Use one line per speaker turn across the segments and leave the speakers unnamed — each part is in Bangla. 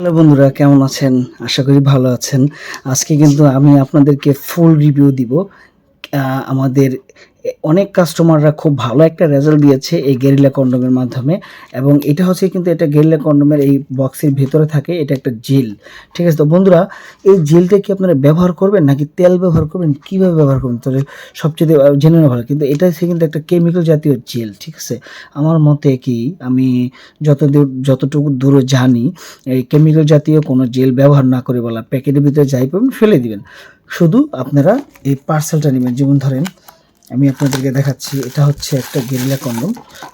হ্যালো বন্ধুরা, কেমন আছেন? আশা করি ভালো আছেন। আজকে কিন্তু আমি আপনাদেরকে ফুল রিভিউ দিব। আমাদের অনেক কাস্টমাররা খুব ভালো একটা রেজাল্ট দিয়েছে এই গেরিলা কন্ডোমের মাধ্যমে এবং এটা হচ্ছে কিন্তু এটা গেরিলা কন্ডোমের এই বক্সের ভিতরে থাকে, এটা একটা জেল ঠিক আছে? তো বন্ধুরা, এই জেলটা কি আপনারা ব্যবহার করবেন নাকি তেল ব্যবহার করবেন? কীভাবে ব্যবহার করবেন? তাহলে সবচেয়ে জেনে নেওয়া ভালো। কিন্তু এটা হচ্ছে কিন্তু একটা কেমিক্যাল জাতীয় জেল ঠিক আছে? আমার মতে কি, আমি যতদূর, যতটুকু দূরে জানি, এই কেমিক্যাল জাতীয় কোনো জেল ব্যবহার না করে বলা, প্যাকেটের ভিতরে যাই পাবেন, ফেলে দিবেন। শুধু আপনারা এই পার্সেলটা নেবেন। যেমন ধরেন, আমি আপনাদেরকে দেখাচ্ছি, এটা হচ্ছে একটা গেরিলা কন্ডম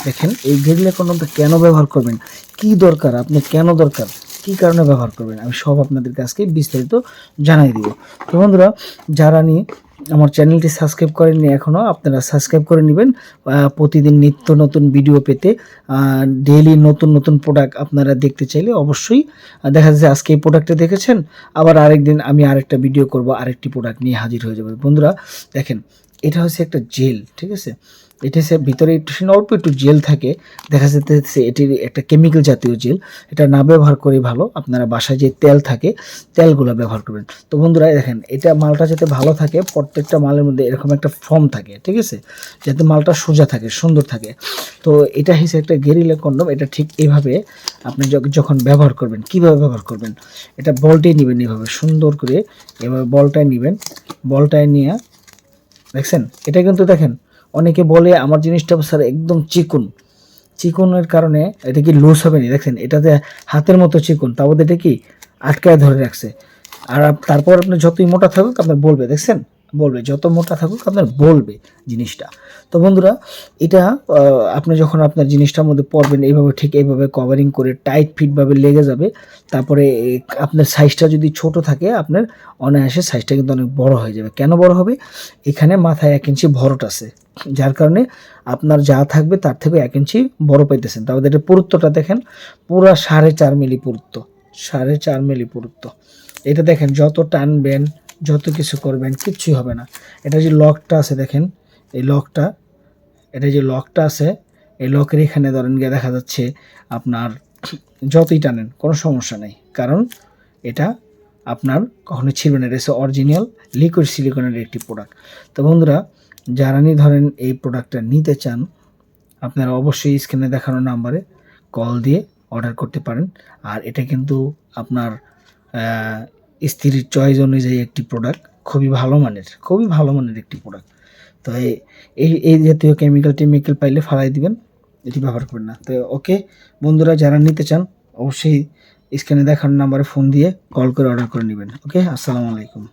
দেখেন, এই গেরিলা কন্ডমটা কেন ব্যবহার করবেন? কি দরকার? আপনি কেন দরকার? কি কারণে ব্যবহার করবেন? আমি সব আপনাদেরকে আজকে বিস্তারিত জানাই দিব। তো বন্ধুরা, যারা নিয়ে আমার চ্যানেলটি সাবস্ক্রাইব করেননি এখনও আপনারা সাবস্ক্রাইব করে নেবেন। প্রতিদিন নিত্য নতুন ভিডিও পেতে ডেইলি নতুন নতুন প্রোডাক্ট আপনারা দেখতে চাইলে অবশ্যই দেখা যাচ্ছে আজকে এই প্রোডাক্টটা দেখেছেন, আবার আরেকদিন আমি আরেকটা ভিডিও করব, আরেকটি প্রোডাক্ট নিয়ে হাজির হয়ে যাবে। বন্ধুরা, দেখেন এটা হচ্ছে একটা জেল, ঠিক আছে? এটা হচ্ছে ভিতরে একটু অল্প একটু জেল থাকে, দেখা যাচ্ছে এটির একটা কেমিক্যাল জাতীয় জেল। এটা না ব্যবহার করে ভালো, আপনারা বাসায় যে তেল থাকে, তেলগুলো ব্যবহার করবেন। তো বন্ধুরা দেখেন, এটা মালটা যাতে ভালো থাকে, প্রত্যেকটা মালের মধ্যে এরকম একটা ফর্ম থাকে, ঠিক আছে? যাতে মালটা সোজা থাকে, সুন্দর থাকে। তো এটা হিসেবে একটা গেরিলা কন্ডম এটা ঠিক এইভাবে আপনি যখ- যখন ব্যবহার করবেন, কীভাবে ব্যবহার করবেন? এটা বলটাই নেবেন এভাবে, সুন্দর করে এভাবে বলটাই নেবেন। বলটাই নিয়ে দেখছেন? এটা কিন্তু দেখেন, অনেকে বলে আমার জিনিসটা স্যার একদম চিকুন। চিকুনের কারণে এটা কি লুজ হবে না দেখছেন, এটাতে হাতের মতো চিকুন তারপর এটা কি আটকায় ধরে রাখছে। আর তারপর আপনি যতই মোটা থাকুক আপনি বলবে, দেখছেন? বলবে, যত মোটা থাকুক আপনার বলবে জিনিসটা। তো বন্ধুরা, এটা আপনি যখন আপনার জিনিসটার মধ্যে পড়বেন, এইভাবে ঠিক এইভাবে কভারিং করে টাইট ফিটভাবে লেগে যাবে, তারপরে আপনার সাইজটা যদি ছোট থাকে, আপনার অনায়াসে সাইজটা কিন্তু অনেক বড় হয়ে যাবে। কেন বড় হবে? এখানে মাথায় এক ইঞ্চি ভরট আছে, যার কারণে আপনার যা থাকবে তার থেকে এক ইঞ্চি বড় পাইতেছেন। তারপরে এটা পুরুত্বটা দেখেন, পুরা সাড়ে চার মিলি পুরুত্ব, সাড়ে চার মিলি পুরুত্ব। এটা দেখেন, যত টানবেন যত কিছু করবেন, কিচ্ছুই হবে না। এটা যে লকটা আছে দেখেন, এই লকটা, এটা যে লকটা আছে, এই লকের এখানে ধরেন গিয়ে দেখা যাচ্ছে আপনার যতই টানেন, কোনো সমস্যা নেই। কারণ এটা আপনার কখনো ছিলবে না, এটা অরিজিনাল লিকুইড সিলিকনের একটি প্রোডাক্ট তো বন্ধুরা, যারা ধরেন এই প্রোডাক্টটা নিতে চান, আপনারা অবশ্যই স্ক্রিনে দেখানো নাম্বারে কল দিয়ে অর্ডার করতে পারেন। আর এটা কিন্তু আপনার স্ত্রীর চয়েস অনুযায়ী একটি প্রোডাক্ট খুবই ভালো মানের, খুবই ভালো মানের একটি প্রোডাক্ট তো এই- এই জাতীয় কেমিক্যাল টেমিক্যাল পাইলে ফালাই দিবেন, এটি ব্যবহার করবেন না। তো ওকে, বন্ধুরা, যারা নিতে চান, অবশ্যই স্ক্রিনে দেখানো নাম্বারে ফোন দিয়ে কল করে অর্ডার করে নেবেন। ওকে, আসসালামু আলাইকুম।